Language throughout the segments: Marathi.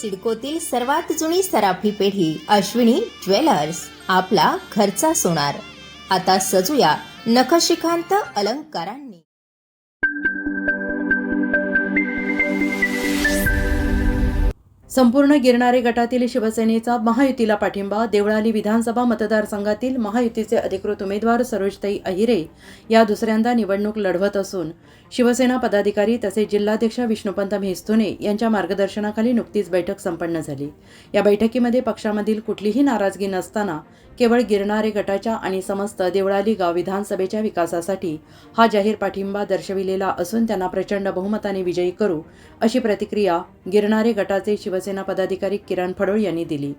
सिडकोतील सर्वात जुनी सराफी पेढी अश्विनी ज्वेलर्स आपला घरचा सोनार. आता सजूया नखशिखांत अलंकारांनी. संपूर्ण गिरणारे गटातील शिवसेनेचा महायुतीला पाठिंबा देवळाली विधानसभा मतदारसंघातील महायुतीचे अधिकृत उमेदवार सरोजताई अहिरे या दुसऱ्यांदा निवडणूक लढवत असून शिवसेना पदाधिकारी तसेच जिल्हाध्यक्ष विष्णुपंत म्हेस्तुने यांच्या मार्गदर्शनाखाली नुकतीच बैठक संपन्न झाली. या बैठकीमध्ये पक्षामधील कुठलीही नाराजगी नसताना केवळ गिरणारे गटाच्या आणि समस्त देवळाली गाव विधानसभेच्या विकासासाठी हा जाहीर पाठिंबा दर्शविलेला असून त्यांना प्रचंड बहुमताने विजयी करू अशी प्रतिक्रिया गिरणारे गटाचे शिवसेना पदाधिकारी किरण फडोळ यांनी दिली.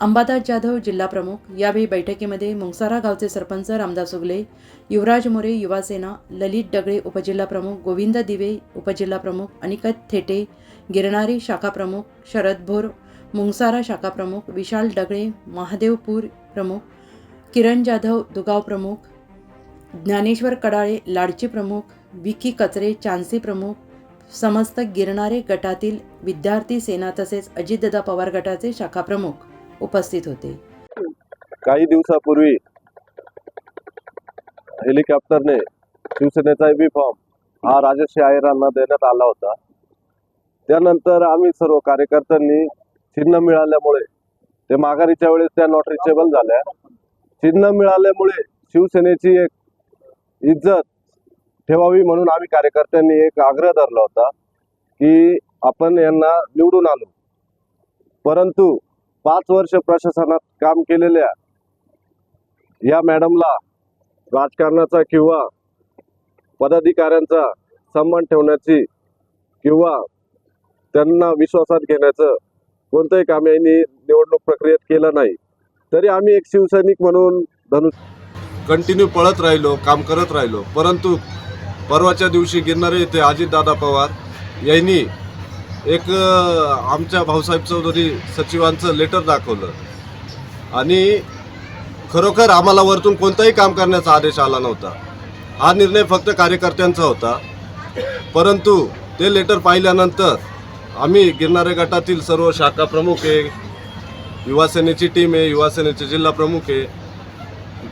अंबादास जाधव जिल्हाप्रमुख यावेळी बैठकीमध्ये मुंगसारा गावचे सरपंच रामदास उगले युवराज मोरे युवासेना ललित डगळे उपजिल्हाप्रमुख गोविंद दिवे उपजिल्हाप्रमुख अनिकत थेटे गिरणारी शाखाप्रमुख शरद भोर मुंगसारा शाखाप्रमुख विशाल डगळे महादेवपूर प्रमुख किरण जाधव दुगाव प्रमुख ज्ञानेश्वर कडाळे लाडची प्रमुख विकी कचरे चान्सी प्रमुख समस्त गिरणारे गटातील विद्यार्थी सेना तसेच अजितदादा पवार गटाचे शाखा प्रमुख उपस्थित होते. काही दिवसापूर्वी हेलिकॉप्टरने शिवसेनेचा बी फॉर्म हा राजश्री आयरांना देण्यात आला होता. त्यानंतर आम्ही सर्व कार्यकर्त्यांनी चिन्ह मिळाल्यामुळे ते माघारीच्या वेळेस त्या नॉट रिचेबल झाल्या चिन्ह मिळाल्यामुळे शिवसेनेची एक इज्जत ठेवावी म्हणून आम्ही कार्यकर्त्यांनी एक आग्रह धरला होता की आपण यांना निवडून आणू. परंतु पाच वर्ष प्रशासनात काम केलेल्या या मॅडमला राजकारणाचा किंवा पदाधिकाऱ्यांचा सन्मान ठेवण्याची किंवा त्यांना विश्वासात घेण्याचं कोणतंही काम यांनी निवडणूक प्रक्रियेत केलं नाही. तरी आम्ही एक शिवसैनिक म्हणून धनु कंटिन्यू पळत राहिलो काम करत राहिलो. परंतु परवाच्या दिवशी गिरणारे येथे अजितदादा पवार यांनी एक आमच्या भाऊसाहेब चौधरी सचिवांचं लेटर दाखवलं. आणि खरोखर आम्हाला वरतून कोणताही काम करण्याचा आदेश आला नव्हता. हा निर्णय फक्त कार्यकर्त्यांचा होता. परंतु ते लेटर पाहिल्यानंतर आम्ही गिरणारे गटातील सर्व शाखा प्रमुख आहे. युवासेनेची टीम आहे. युवासेनेचे जिल्हा प्रमुख आहे.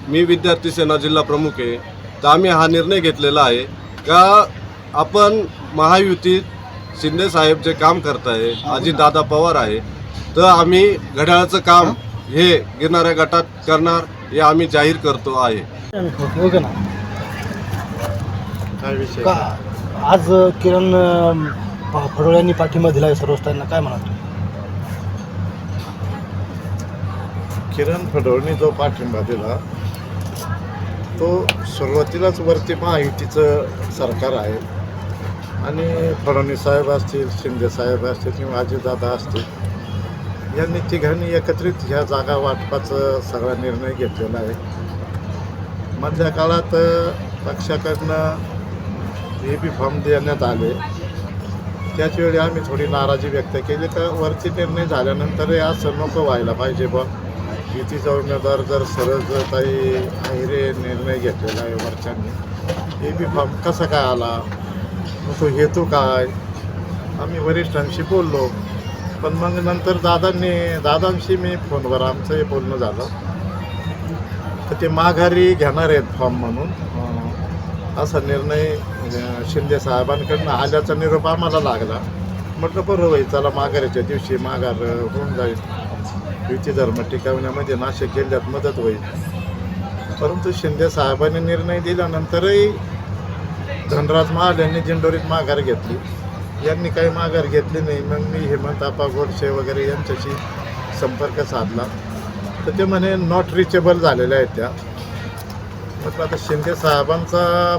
मी विद्यार्थी सेना जिल्हा प्रमुख आहे. तर आम्ही हा निर्णय घेतलेला आहे. का आपण महायुतीत शिंदे साहेब जे काम करत आहे अजितदादा पवार आहे तर आम्ही घड्याळाचं काम हे गिरणाऱ्या गटात करणार हे आम्ही जाहीर करतो आहे. ओके ना? काय विषय? का? आज किरण फडोळ्यांनी पाठिंबा दिला आहे सर्वस्तांना. काय म्हणाल किरण फडवणी जो पाठिंबा दिला तो सुरुवातीलाच वरती महायुतीचं सरकार आहे. आणि फडणवीस साहेब असतील शिंदे साहेब असतील किंवा अजितदादा असतील यांनी तिघांनी एकत्रित ह्या जागा वाटपाचा सगळा निर्णय घेतलेला आहे. मधल्या काळात पक्षाकडनं ए बी फॉर्म देण्यात आले. त्याचवेळी आम्ही थोडी नाराजी व्यक्त केली. तर वरती निर्णय झाल्यानंतर हे असं नको व्हायला पाहिजे बघ युतीचा उमेदवार जर सरळ काही आहिरे निर्णय घेतलेला आहे वरच्यांनी ए बी फॉर्म कसा काय आला? मग तो हेतू काय? आम्ही वरिष्ठांशी बोललो. पण मग नंतर दादांनी दादांशी मी फोनवर आमचं हे बोलणं झालं. तर ते माघारी घेणार आहेत फॉर्म म्हणून. असा निर्णय म्हणजे शिंदे साहेबांकडनं आल्याचा निरोप आम्हाला लागला. म्हटलं बरं होईल चला माघारीच्या दिवशी माघार होऊन जाईल. युती धर्म टिकवण्यामध्ये नाशिक जिल्ह्यात मदत होईल. परंतु शिंदे साहेबांनी निर्णय दिल्यानंतरही धनराज महाल यांनी दिंडोरीत माघार घेतली. यांनी काही माघार घेतली नाही. मग मी हेमंत आपा गोडसे वगैरे यांच्याशी संपर्क साधला. तर ते म्हणे नॉट रिचेबल झालेल्या आहेत त्या. म्हटलं आता शिंदे साहेबांचा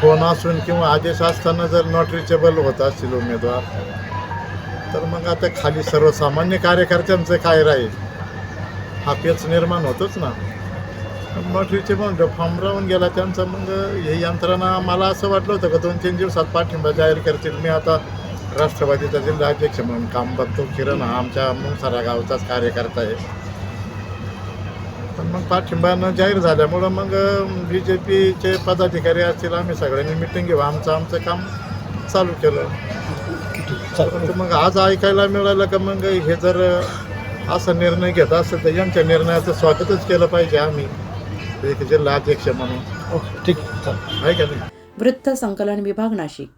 फोन असून किंवा आदेश असताना जर नॉट रिचेबल होत असतील उमेदवार तर मग आता खाली सर्वसामान्य कार्यकर्त्यांचं काय राहील? हा पेच निर्माण होतोच ना. नॉट रिचेबल फॉर्म राहून गेला त्यांचा मग हे यंत्रणा मला असं वाटलं होतं का दोन तीन दिवसात पाठिंबा जाहीर करतील. मी आता राष्ट्रवादीचा जिल्हाध्यक्ष म्हणून काम बघतो. किरण हा आमच्या मुंगसारा गावचाच कार्यकर्ता आहे. पण मग पाठिंबा न जाहीर झाल्यामुळं मग बी जे पीचे पदाधिकारी असतील आम्ही सगळ्यांनी मिटिंग घेऊ. आमचं आमचं काम चालू केलं. चालेल तर मग आज ऐकायला मिळालं का मग हे जर असा निर्णय घेत असेल तर यांच्या निर्णयाचं स्वागतच केलं पाहिजे आम्ही. एक जिल्हा अध्यक्ष म्हणून. ओके ठीक आहे का नाही? वृत्त संकलन विभाग नाशिक.